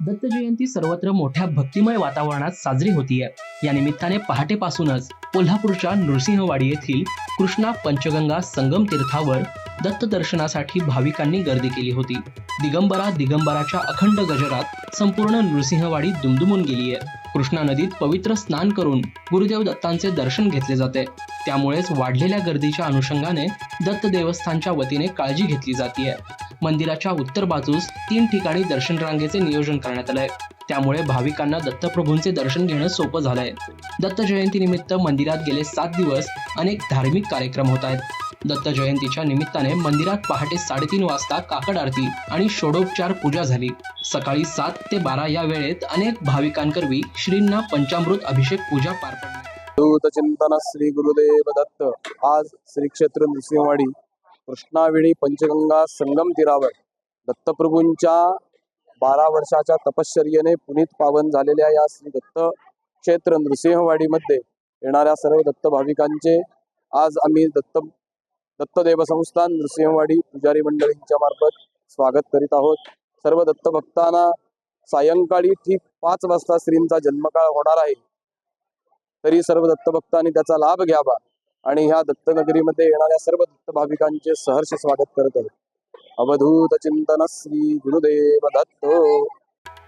दत्त जयंती सर्वत्र मोठ्या भक्तिमय वातावरणात साजरी होतीये. या निमित्ताने पहाटेपासूनच कोल्हापूरच्या नृसिंहवाडी येथील कृष्णा पंचगंगा संगम तीर्थावर दत्त दर्शनासाठी भाविकांनी गर्दी केली होती. दिगंबरा दिगंबराच्या अखंड गजरात संपूर्ण नृसिंहवाडी दुमदुमून गेली आहे कृष्णा नदीत पवित्र स्नान करून गुरुदेव दत्तांचे दर्शन घेतले जाते. त्यामुळेच वाढलेल्या गर्दीच्या अनुषंगाने दत्त देवस्थानच्या वतीने काळजी घेतली जाते मंदिराच्या उत्तर बाजूस तीन ठिकाणी दर्शन रांगेचे नियोजन करण्यात आलंय. त्यामुळे भाविकांना दत्तप्रभूंचे दर्शन घेणं सोपं झालंय. दत्त जयंतीनिमित्त मंदिरात गेले सात दिवस अनेक धार्मिक कार्यक्रम होत आहेत. दत्त जयंतीच्या निमित्ताने मंदिरात पहाटे साडेतीन वाजता काकड आरती आणि षोडोपचार पूजा झाली. सकाळी सात ते बारा या वेळेत अनेक भाविकांकरवी श्रींना पंचामृत अभिषेक पूजा पार पडली. दूत चिंतन श्री गुरुदेव दत्त आज श्री क्षेत्र नृसिंहवाडी कृष्णावेळी पंचगंगा संगम तीरावर दत्तप्रभूंच्या बारा वर्षाच्या तपश्चर्येने पुनीत पावन झालेल्या या श्री दत्त क्षेत्र नृसिंहवाडीमध्ये येणाऱ्या सर्व दत्त भाविकांचे आज आम्ही दत्त दत्त देवसंस्थान नृसिंहवाडी पुजारी मंडळींच्या मार्फत स्वागत करीत आहोत. सर्व दत्त भक्तांना सायंकाळी ठीक पाच वाजता श्रींचा जन्मकाळ होणार आहे. तरी सर्व दत्तभक्तांनी त्याचा लाभ घ्यावा. आणि ह्या दत्तनगरीमध्ये येणाऱ्या सर्व दत्त भाविकांचे सहर्ष स्वागत करत आहे अवधूत चिंतन श्री गुरुदेव दत्त.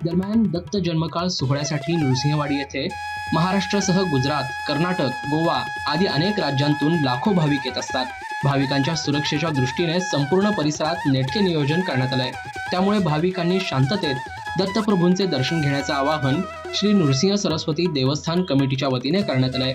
दरम्यान दत्त जन्मकाळ सोहळ्यासाठी नृसिंहवाडी येथे महाराष्ट्रासह गुजरात कर्नाटक गोवा आदी अनेक राज्यांतून लाखो भाविक येत असतात. भाविकांच्या सुरक्षेच्या दृष्टीने संपूर्ण परिसरात नेटके नियोजन करण्यात आलंय. त्यामुळे भाविकांनी शांततेत दत्तप्रभूंचे दर्शन घेण्याचं आवाहन श्री नृसिंह सरस्वती देवस्थान कमिटीच्या वतीने करण्यात आलंय.